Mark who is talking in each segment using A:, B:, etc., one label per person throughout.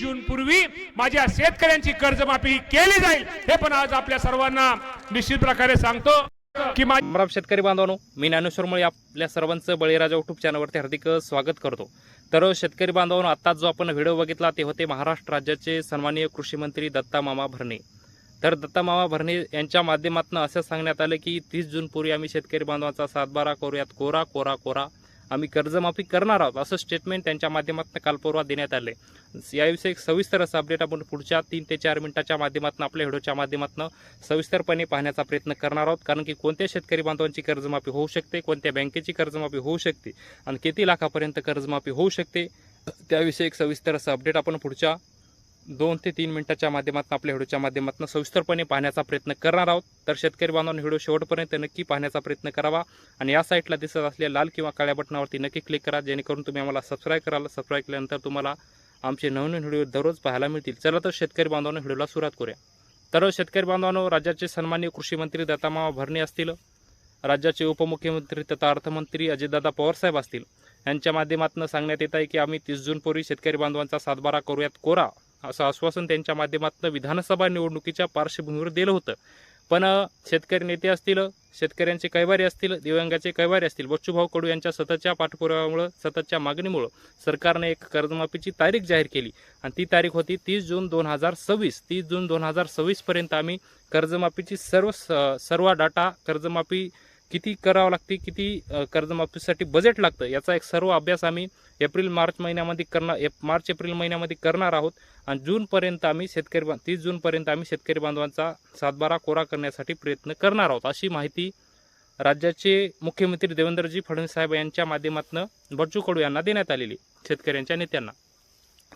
A: जून पूर्वी माझ्या शेतकऱ्यांची कर्जमाफी केली जाईल हे पण आज आपल्या सर्वांना निश्चित प्रकारे सांगतो की माझी
B: शेतकरी बांधवांनो मी ज्ञानेश्वर मुळे आपल्या सर्वांचं बळीराजा युट्यूब चॅनलवरती हार्दिक स्वागत करतो. तर शेतकरी बांधवांनो आता जो आपण व्हिडिओ बघितला ते होते महाराष्ट्र राज्याचे सन्माननीय कृषी मंत्री दत्ता मामा भरणे. तर दत्ता मामा भरणे यांच्या माध्यमातून असं सांगण्यात आलं की तीस जून पूर्वी आम्ही शेतकरी बांधवांचा सातबारा करूयात कोरा कोरा कोरा. आम्ही कर्जमाफी करणार आहोत असं स्टेटमेंट त्यांच्या माध्यमातून काल परवा देण्यात आले. याविषयी एक सविस्तर असं अपडेट आपण पुढच्या तीन ते चार मिनिटाच्या माध्यमातून आपल्या व्हिडिओच्या माध्यमातून सविस्तरपणे पाहण्याचा प्रयत्न करणार आहोत. कारण की कोणत्या शेतकरी बांधवांची कर्जमाफी होऊ शकते कोणत्या बँकेची कर्जमाफी होऊ शकते आणि किती लाखापर्यंत कर्जमाफी होऊ शकते त्याविषयी एक सविस्तर असं अपडेट आपण पुढच्या दोन ते तीन मिनिटाच्या माध्यमातून आपल्या व्हिडिओच्या माध्यमातून सविस्तरपणे पाहण्याचा प्रयत्न करणार आहोत. तर शेतकरी बांधवांनी व्हिडिओ शेवटपर्यंत नक्की पाहण्याचा प्रयत्न करावा आणि या साईटला दिसत असलेल्या लाल किंवा काळ्या बटनावरती नक्की क्लिक करा जेणेकरून तुम्ही आम्हाला सबस्क्राईब कराल. सबस्क्राईब केल्यानंतर तुम्हाला आमचे नवनवीन व्हिडिओ दररोज पाहायला मिळतील. चला तर शेतकरी बांधवांनो व्हिडिओला सुरुवात करूया. तर शेतकरी बांधवांनो राज्याचे सन्माननीय कृषी मंत्री दत्तामामा भरणे असतील. राज्याचे उपमुख्यमंत्री तथा अर्थमंत्री अजितदादा पवारसाहेब असतील. यांच्या माध्यमातून सांगण्यात येत आहे की आम्ही तीस जूनपूर्वी शेतकरी बांधवांचा सातबारा करूयात कोरा. असं आश्वासन त्यांच्या माध्यमातून विधानसभा निवडणुकीच्या पार्श्वभूमीवर दिलं होतं. पण शेतकरी नेते असतील शेतकऱ्यांचे कैवारी असतील दिव्यांगाचे कैवारी असतील बच्चूभाऊ कडू यांच्या सततच्या पाठपुराव्यामुळं सततच्या मागणीमुळं सरकारने एक कर्जमाफीची तारीख जाहीर केली. आणि ती तारीख होती तीस जून दोन हजार सव्वीस. तीस जून दोन हजार सव्वीसपर्यंत आम्ही कर्जमाफीची सर्व स- सर्व डाटा कर्जमाफी किती करावं लागते किती कर्जमाफीसाठी बजेट लागतं याचा एक सर्व अभ्यास आम्ही एप्रिल मार्च महिन्यामध्ये करणार एप मार्च एप्रिल महिन्यामध्ये करणार आहोत. आणि जूनपर्यंत आम्ही शेतकरी बा तीस जूनपर्यंत आम्ही शेतकरी बांधवांचा सातबारा कोरा करण्यासाठी प्रयत्न करणार आहोत अशी माहिती राज्याचे मुख्यमंत्री देवेंद्रजी फडणवीस साहेब यांच्या माध्यमातून बच्चू कडू यांना देण्यात आलेली शेतकऱ्यांच्या नेत्यांना.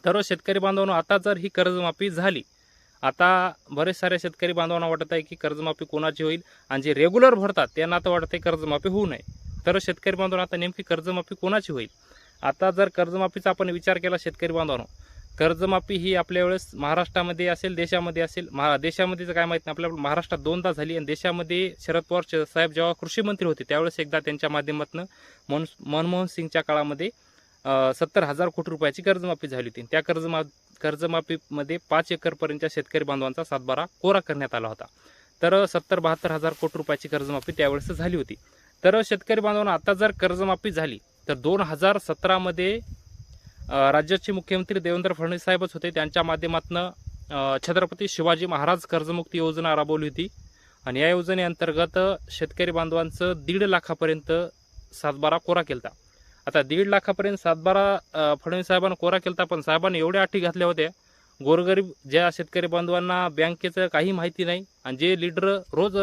B: तर शेतकरी बांधवांनो आता जर ही कर्जमाफी झाली आता बरेच सारे शेतकरी बांधवांना वाटत आहे की कर्जमाफी कोणाची होईल? आणि जे रेग्युलर भरतात त्यांना तर वाटत आहे कर्जमाफी होऊ नये. तर शेतकरी बांधवांना आता नेमकी कर्जमाफी कोणाची होईल? आता जर कर्जमाफीचा आपण विचार केला शेतकरी बांधवांनो कर्जमाफी ही आपल्या वेळेस महाराष्ट्रामध्ये असेल देशामध्ये असेल महा देशामध्ये तर काय माहीत नाही. आपल्या महाराष्ट्रात दोनदा झाली आणि देशामध्ये शरद पवार श- साहेब जेव्हा कृषी मंत्री होते त्यावेळेस एकदा त्यांच्या माध्यमातून मन मनमोहन सिंगच्या काळामध्ये सत्तर हजार कोटी रुपयाची कर्जमाफी झाली होती. त्या कर्जमा कर्जमाफीमध्ये पाच एकरपर्यंतच्या शेतकरी बांधवांचा सातबारा कोरा करण्यात आला होता. तर सत्तर बहात्तर हजार कोटी रुपयाची कर्जमाफी त्यावेळेस झाली होती. तर शेतकरी बांधवांना आता जर कर्जमाफी झाली तर दोन हजार सतरामध्ये राज्याचे मुख्यमंत्री देवेंद्र फडणवीस साहेबच होते. त्यांच्या माध्यमातून छत्रपती शिवाजी महाराज कर्जमुक्ती योजना राबवली होती. आणि या योजनेअंतर्गत शेतकरी बांधवांचं दीड लाखापर्यंत सातबारा कोरा केला आता दीड लाखापर्यंत सातबारा फडणवीस साहेबांना कोरा केलता पण साहेबांनी एवढ्या अटी घातल्या होत्या. गोरगरीब ज्या शेतकरी बांधवांना बँकेचं काही माहिती नाही आणि जे लीडर रोज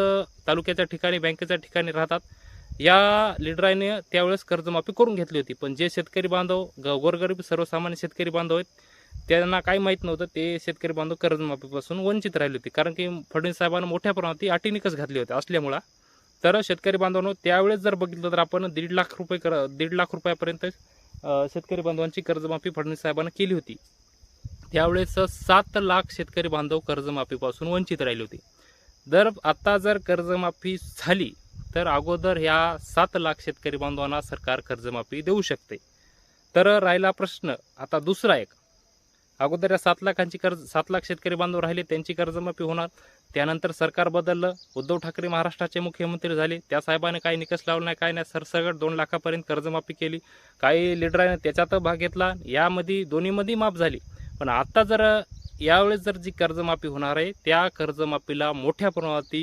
B: तालुक्याच्या ठिकाणी बँकेच्या ठिकाणी राहतात या लिडराने त्यावेळेस कर्जमाफी करून घेतली होती. पण जे शेतकरी बांधव ग- गोरगरीब सर्वसामान्य शेतकरी बांधव आहेत त्यांना काही माहीत नव्हतं ते शेतकरी बांधव कर्जमाफीपासून वंचित राहिले होते. कारण की फडणवीस साहेबांना मोठ्या प्रमाणात अटी निकष घातले होते असल्यामुळं. तर शेतकरी बांधवांनो त्यावेळेस जर बघितलं तर आपण दीड लाख रुपये कर दीड लाख रुपयापर्यंत शेतकरी बांधवांची कर्जमाफी फडणवीस साहेबांना केली होती. त्यावेळेस सात लाख शेतकरी बांधव कर्जमाफीपासून वंचित राहिले होते. जर आता जर कर्जमाफी झाली तर अगोदर ह्या सात लाख शेतकरी बांधवांना सरकार कर्जमाफी देऊ शकते. तर राहिला प्रश्न आता दुसरा एक. अगोदर या सात लाखांची कर्ज सात लाख शेतकरी बांधव राहिले त्यांची कर्जमाफी होणार. त्यानंतर सरकार बदललं उद्धव ठाकरे महाराष्ट्राचे मुख्यमंत्री झाले. त्या साहेबाने काही निकष लावला नाही काय नाही. सरसगट दोन लाखापर्यंत कर्जमाफी केली. काही लिडराने त्याच्यात भाग घेतला. यामध्ये दोन्हीमध्ये माफ झाली. पण आत्ता जर यावेळेस जर जी कर्जमाफी होणार आहे त्या कर्जमाफीला मोठ्या प्रमाणात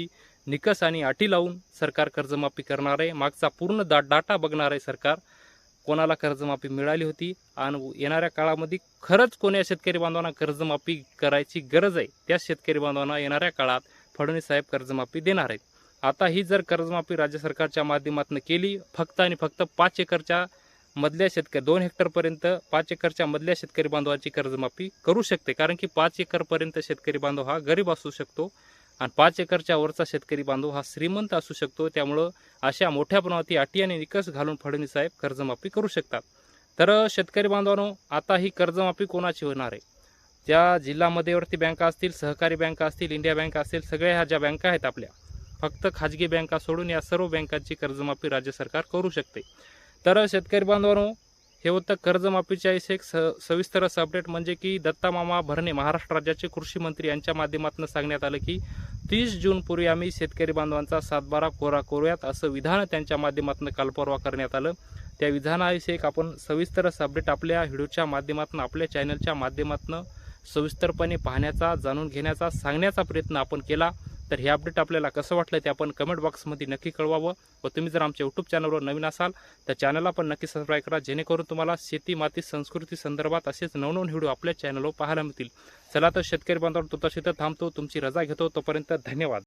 B: निकष आणि अटी लावून सरकार कर्जमाफी करणार आहे. मागचा पूर्ण दा डाटा बघणार आहे सरकार. कोणाला कर्जमाफी मिळाली होती आणि येणाऱ्या काळामध्ये खरंच कोण्या शेतकरी बांधवांना कर्जमाफी करायची गरज आहे त्या शेतकरी बांधवांना येणाऱ्या काळात फडणवीस साहेब कर्जमाफी देणार आहेत. आता ही जर कर्जमाफी राज्य सरकारच्या माध्यमातून केली फक्त आणि फक्त पाच एकरच्या मधल्या शेतकरी दोन हेक्टरपर्यंत पाच एकरच्या मधल्या शेतकरी बांधवाची कर्जमाफी करू शकते. कारण की पाच एकरपर्यंत शेतकरी बांधव हा गरीब असू शकतो. आणि पाच एकरच्या वरचा शेतकरी बांधव हा श्रीमंत असू शकतो. त्यामुळं अशा मोठ्या प्रमाणात अटी आणि निकष घालून फडणवीस साहेब कर्जमाफी करू शकतात. तर शेतकरी बांधवांनो आता ही कर्जमाफी कोणाची होणार आहे? ज्या जिल्हा मध्यवर्ती बँका असतील सहकारी बँका असतील इंडिया बँक असतील सगळ्या ह्या ज्या बँका आहेत आपल्या फक्त खाजगी बँका सोडून या सर्व बँकांची कर्जमाफी राज्य सरकार करू शकते. तर शेतकरी बांधवांनो हे होतं कर्जमाफीच्या एक स सविस्तर असं अपडेट म्हणजे की दत्ता मामा भरणे महाराष्ट्र राज्याचे कृषी मंत्री यांच्या माध्यमातून सांगण्यात आलं की तीस जूनपूर्वी आम्ही शेतकरी बांधवांचा सातबारा कोरा करूयात असं विधान त्यांच्या माध्यमातून कालपरवा करण्यात आलं. त्या विधानाविषयक आपण सविस्तर अपडेट आपल्या व्हिडिओच्या माध्यमातून आपल्या चॅनलच्या माध्यमातून सविस्तरपणे पाहण्याचा जाणून घेण्याचा सांगण्याचा प्रयत्न आपण केला. तर हे अपडेट आपल्याला कसं वाटलं ते आपण कमेंट बॉक्समध्ये नक्की कळवावं व तुम्ही जर आमच्या यूट्यूब चॅनलवर नवीन असाल तर चॅनलला पण नक्की सबस्क्राईब करा जेणेकरून तुम्हाला शेती माती संस्कृती संदर्भात असेच नवनवीन व्हिडिओ आपल्या चॅनलवर पाहायला मिळतील. चला तर शेतकरी बांधवांवर तो शेतात थांबतो तुमची रजा घेतो तोपर्यंत धन्यवाद.